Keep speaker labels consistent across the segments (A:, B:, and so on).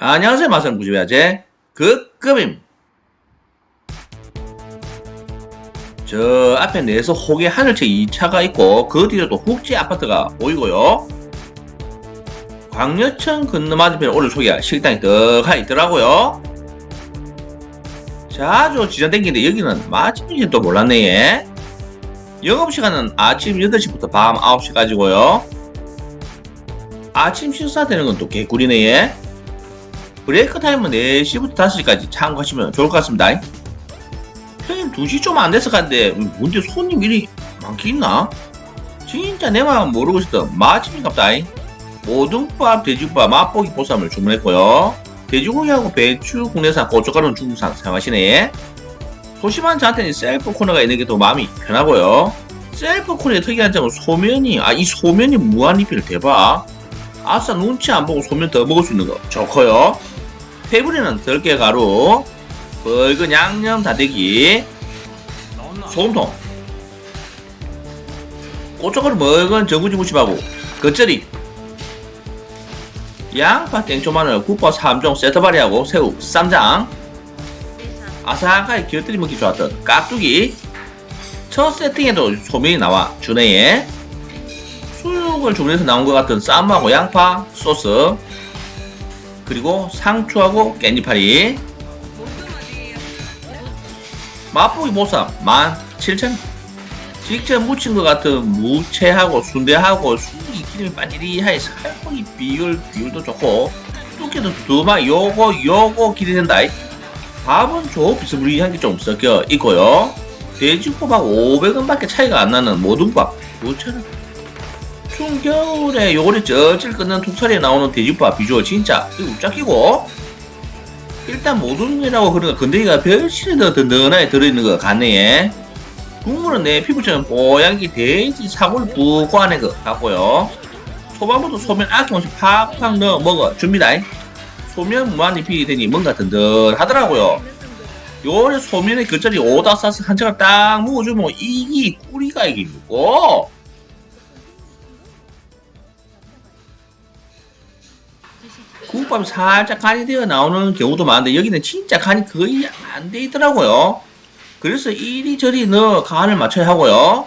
A: 안녕하세요 마산 구집야제 극급임 저 앞에 내에서 호계 하늘채 2차가 있고 그 뒤로 또 훅지 아파트가 보이고요. 광려천 건너 맞은편에 오늘 소개할 식당이 떡하나 있더라고요. 자주 지나 댕기는데 여기는 맛집인지 또 몰랐네 예. 영업시간은 아침 8시부터 밤 9시까지고요 아침 식사 되는 건 또 개꿀이네 예. 브레이크 타임은 4시부터 5시까지 참고하시면 좋을 것 같습니다. 평일 2시 좀 안 돼서 간데 뭔데 손님 일이 많게 있나? 진짜 내 마음 모르고 있었던 맛집인갑다. 모둠밥, 돼지국밥, 맛보기 보쌈을 주문했고요. 돼지고기하고 배추, 국내산, 고춧가루는 중국산 사용하시네. 소심한 저한테는 셀프 코너가 있는 게 더 마음이 편하고요. 셀프 코너의 특이한 점은 소면이, 아, 이 소면이 무한 리필 대박. 아싸 눈치 안 보고 소면 더 먹을 수 있는 거. 좋고요. 테이블에는 들깨 가루, 붉은 양념 다대기, 소금통, 고춧가루 먹은 전구지 무침하고 겉절이, 양파 땡초 마늘 국밥 3종 세트바리하고 새우 쌈장, 아삭하게 곁들이 먹기 좋았던 깍두기, 첫 세팅에도 소면이 나와 주네에 수육을 주문해서 나온 것 같은 쌈하고 양파 소스 그리고 상추하고 깻잎파리. 맛보기 보쌈 17,000원 직접 무친 것 같은 무채하고 순대하고 수육이 기름이 반지리하게 살코기 비율 비율도 좋고 두께도 두툼하 요거 요거 기대된다 밥은 좀 비스무리한 게 좀 섞여 있고요. 돼지국밥하고 500원밖에 차이가 안 나는 모둠밥 5,000원 추운 겨울에 요거를 쩔쩔 끓는 툭살에 나오는 돼지국밥 비주얼 진짜 이거 웃짝이고. 일단 모둠이라고 그러니까 건더기가 별실에 더 든든하게 들어있는 것 같네 국물은 내 피부처럼 뽀얀게 돼지 사골 붓고 안에 그 같고요. 초반부터 소면 아낌없이 팍팍 넣어 먹어 줍니다. 소면 무한리필이 되니 뭔가 든든하더라고요. 요래 소면에 겉절이 오다 싸서 한 차가 딱 먹어주면 이기 꿀이가 이기고 국밥이 살짝 간이 되어 나오는 경우도 많은데 여기는 진짜 간이 거의 안 돼 있더라고요. 그래서 이리저리 넣어 간을 맞춰야 하고요.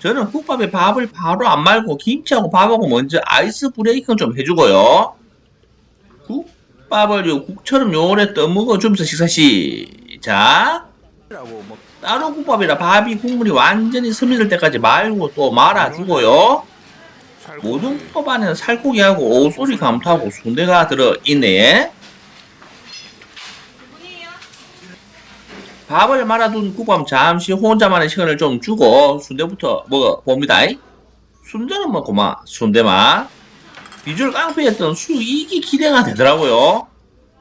A: 저는 국밥에 밥을 바로 안 말고 김치하고 밥하고 먼저 아이스 브레이크는 좀 해주고요. 국밥을 요 국처럼 요래 떠먹어 주면서 식사 시작. 따로 국밥이라 밥이 국물이 완전히 스며들 때까지 말고 또 말아주고요. 모든 안에는 살코기하고 오소리 감투하고 순대가 들어있네. 밥을 말아둔 국밥 잠시 혼자만의 시간을 좀 주고 순대부터 먹어봅니다. 순대는 뭐 고마 순대만 비주얼 깡패였던 수 이기 기대가 되더라고요.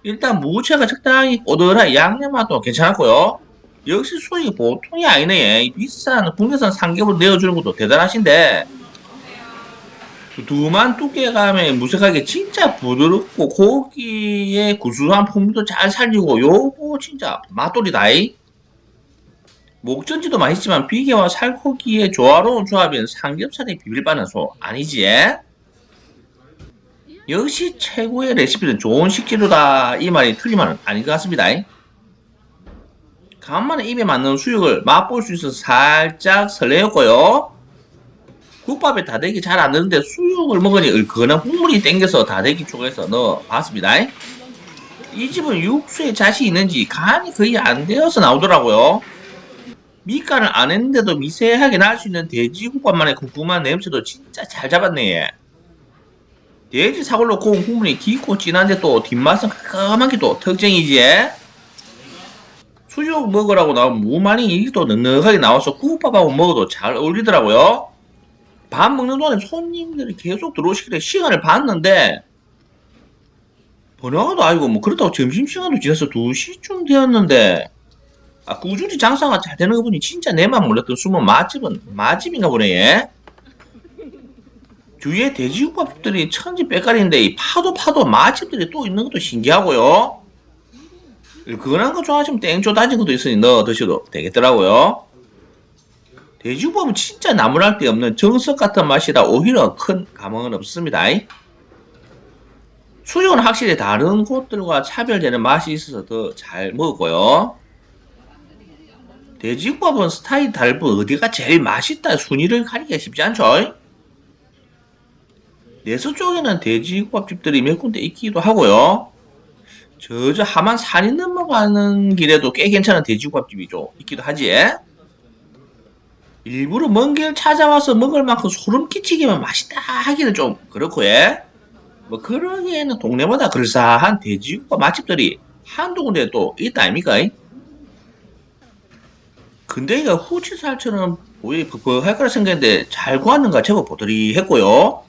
A: 일단 무채가 적당히 꼬들한 양념 맛도 괜찮았고요. 역시 수익이 보통이 아니네. 이 비싼 국내산 삼겹을 내어주는 것도 대단하신데 두툼한 두께감에 무색하게 진짜 부드럽고 고기의 구수한 풍미도 잘 살리고 요거 진짜 맛돌이다이 목전지도 맛있지만 비계와 살코기의 조화로운 조합인 삼겹살의 비빌바는 소 아니지? 역시 최고의 레시피는 좋은 식재료다. 이 말이 틀리면 아닌 것 같습니다 간만에 입에 맞는 수육을 맛볼 수 있어서 살짝 설레었고요 국밥에 다대기 잘 안 넣는데 수육을 먹으니 얼큰한 국물이 땡겨서 다대기 쪽에서 넣어봤습니다. 이 집은 육수에 잣이 있는지 간이 거의 안 되어서 나오더라고요. 밑간을 안 했는데도 미세하게 날 수 있는 돼지국밥만의 궁금한 냄새도 진짜 잘 잡았네. 돼지 사골로 고운 국물이 깊고 진한데 또 뒷맛은 깔끔한 게또 특징이지. 수육 먹으라고 나온 무만이 또 넉넉하게 나와서 국밥하고 먹어도 잘 어울리더라고요. 밥 먹는 동안에 손님들이 계속 들어오시길래 시간을 봤는데 번화가도 아니고 뭐 그렇다고 점심시간도 지나서 2시쯤 되었는데 아 꾸준히 장사가 잘 되는 거 보니 진짜 내만 몰랐던 숨은 맛집은 맛집인가 보네 얘. 주위에 돼지국밥들이 천지 빽깔인데 이 파도 파도 맛집들이 또 있는 것도 신기하고요 그건한 거 좋아하시면 땡초 다진 것도 있으니 넣어 드셔도 되겠더라고요 돼지국밥은 진짜 나무랄 데 없는 정석 같은 맛이라 오히려 큰 감흥은 없습니다. 수육은 확실히 다른 곳들과 차별되는 맛이 있어서 더 잘 먹었고요. 돼지국밥은 스타일 달부 어디가 제일 맛있다 순위를 가리기가 쉽지 않죠? 내서 쪽에는 돼지국밥집들이 몇 군데 있기도 하고요. 저, 저 하만 산이 넘어가는 길에도 꽤 괜찮은 돼지국밥집이 좀 있기도 하지. 일부러 먼 길 찾아와서 먹을 만큼 소름 끼치기만 맛있다 하기는 좀 그렇고 예. 뭐 그러기에는 동네마다 그럴싸한 돼지국밥 맛집들이 한두 군데 또 있다 아닙니까? 근데 이거 후치살처럼 보이 퍽퍽할 거라 생각했는데 잘 구웠는가 제법 보드리했고요.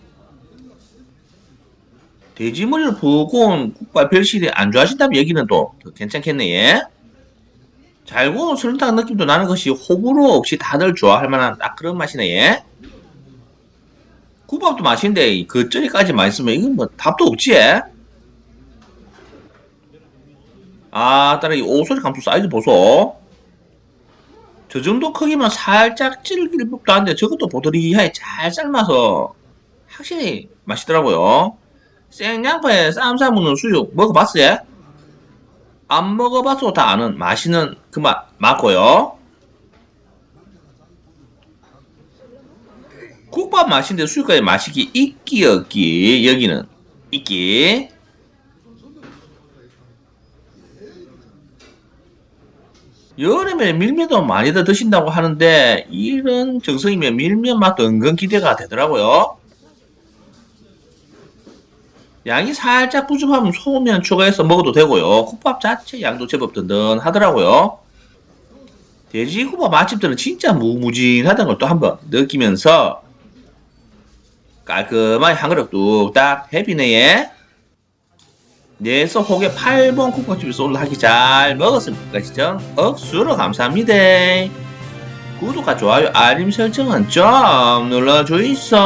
A: 돼지머리를 푹온 국밥 별실이 안 좋아하신다면 여기는 또더 괜찮겠네 예. 잘 구운 설탕 느낌도 나는 것이 호불호 없이 다들 좋아할 만한 딱 그런 맛이네 예. 국밥도 맛있는데 겉절이까지 맛있으면 이건 뭐 답도 없지 예. 아 따라 이 오소리 감투 사이즈 보소 저 정도 크기면 살짝 질길 법도 한데 저것도 보드리하게 잘 삶아서 확실히 맛있더라고요 생양파에 쌈 싸 먹는 수육 먹어봤어요? 안 먹어봐도 다 아는 맛있는 그 맛 맞고요. 국밥 맛인데 수육까지 맛있기 있기 없기 여기는 있기 여름에 밀면도 많이들 드신다고 하는데 이런 정성이면 밀면 맛도 은근 기대가 되더라고요. 양이 살짝 부족하면 소면 추가해서 먹어도 되고요. 국밥 자체 양도 제법 든든하더라고요. 돼지국밥 맛집들은 진짜 무무진하다는 걸 또 한번 느끼면서 깔끔하게 한 그릇 뚝딱 해피네에 내서 혹의 8번 국밥집에서 올라가기 잘 먹었습니다. 시청 억수로 감사합니다. 구독과 좋아요 알림 설정은 좀 눌러주이소.